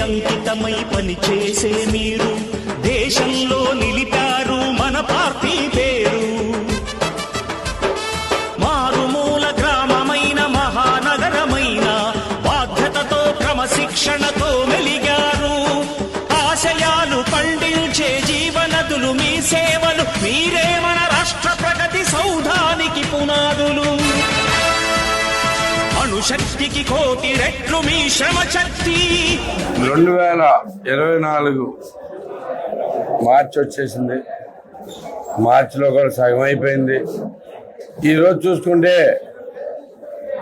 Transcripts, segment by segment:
అంకితమై పనిచేసే మీరు. దేశంలో నిలిపారు శక్తికి కోటి రెట్లు మీ శ్రమ శక్తి. రెండు వేల ఇరవై నాలుగు మార్చి వచ్చేసింది. మార్చిలో కూడా సగం అయిపోయింది. ఈరోజు చూసుకుంటే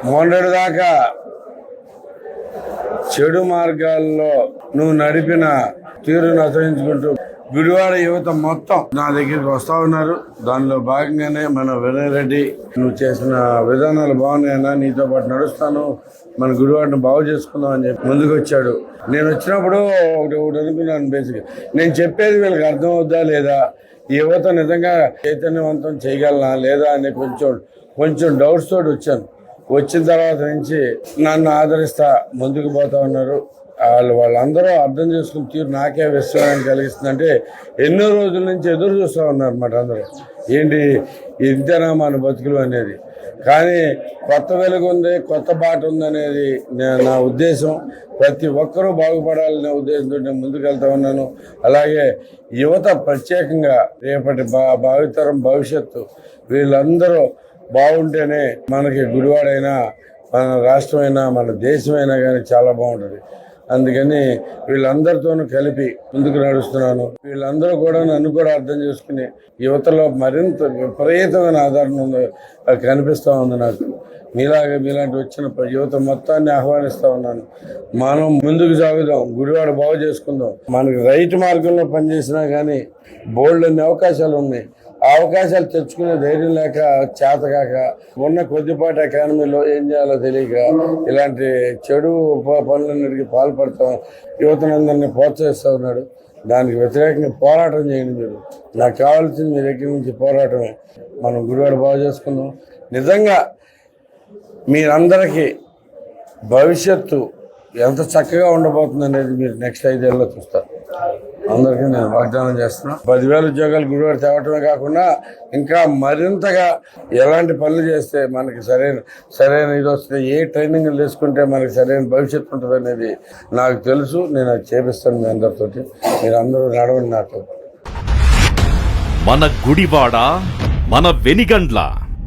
మొన్నటి దాకా చెడు మార్గాల్లో నువ్వు నడిపిన తీరును అనుసరించుకుంటూ గుడివాడ యువత మొత్తం నా దగ్గరికి వస్తా ఉన్నారు. దానిలో భాగంగానే మన వినయ్ రెడ్డి నువ్వు చేసిన విధానాలు బాగున్నాయన్నా నీతో పాటు నడుస్తాను. మన గుడివాడిని బాగు చేసుకుందాం అని చెప్పి ముందుకు వచ్చాడు. నేను వచ్చినప్పుడు ఒకటి ఒకటి అనుకున్నాను బేసిక్ నేను చెప్పేది వీళ్ళకి అర్థం అవుద్దా లేదా? ఈ యువత నిజంగా చైతన్యవంతం చేయగలనా లేదా అని కొంచెం కొంచెం డౌట్స్ తోటి వచ్చాను. వచ్చిన తర్వాత నుంచి నన్ను ఆదరిస్తా ముందుకు పోతా ఉన్నారు. వాళ్ళు వాళ్ళందరూ అర్థం చేసుకుని తీరు నాకే విశ్వాసం కలిగిస్తుంది అంటే ఎన్నో రోజుల నుంచి ఎదురు చూస్తూ ఉన్నారు అన్నమాట అందరూ. ఏంటి ఇంతేనా మన బతుకులు అనేది? కానీ కొత్త వెలుగు ఉంది కొత్త బాట ఉందనేది నా ఉద్దేశం. ప్రతి ఒక్కరూ బాగుపడాలనే ఉద్దేశంతో నేను ముందుకెళ్తా ఉన్నాను. అలాగే యువత ప్రత్యేకంగా రేపటి భా భావితరం భవిష్యత్తు వీళ్ళందరూ బాగుంటేనే మనకి గుడివాడైనా మన రాష్ట్రమైనా మన దేశమైనా కానీ చాలా బాగుంటుంది. అందుకని వీళ్ళందరితోనూ కలిపి ముందుకు నడుస్తున్నాను. వీళ్ళందరూ కూడా నన్ను కూడా అర్థం చేసుకుని యువతలో మరింత విపరీతమైన ఆదరణ ఉంది కనిపిస్తూ ఉంది నాకు. మీలాగే మీలాంటి వచ్చిన యువత మొత్తాన్ని ఆహ్వానిస్తా ఉన్నాను. మనం ముందుకు సాగుదాం గుడివాడ బాగు చేసుకుందాం. మనకి రైట్ మార్గంలో పనిచేసినా కానీ బోల్డ్ అన్ని అవకాశాలు ఉన్నాయి. ఆ అవకాశాలు తెచ్చుకునే ధైర్యం లేక చేతకాక ఉన్న కొద్దిపాటి ఎకానమీలో ఏం చేయాలో తెలియక ఇలాంటి చెడు ప- పనులన్నిటికీ పాల్పడతాం. యువతనందరినీ ప్రోత్సహిస్తూ ఉన్నాడు. దానికి వ్యతిరేకంగా పోరాటం చేయండి మీరు. నాకు కావాల్సింది మీ దగ్గర నుంచి పోరాటమే. మనం గుడివాడ బాగు చేసుకుందాం. నిజంగా మీరందరికీ భవిష్యత్తు ఎంత చక్కగా ఉండబోతుంది అనేది మీరు నెక్స్ట్ ఐదేళ్ళలో చూస్తారు. అందరికీ నేను వాగ్దానం చేస్తున్నా. పదివేల ఉద్యోగాలు గుడివాడ తేవటమే కాకుండా ఇంకా మరింతగా ఎలాంటి పనులు చేస్తే మనకి సరైన సరైన ఇది వస్తుంది ఏ ట్రైనింగ్ తీసుకుంటే మనకి సరైన భవిష్యత్తు ఉంటుంది అనేది నాకు తెలుసు. నేను అది చేపిస్తాను మీ అందరితోటి. మీరు అందరూ నడవండి నాతో. మన గుడివాడ మన వెనిగండ్ల.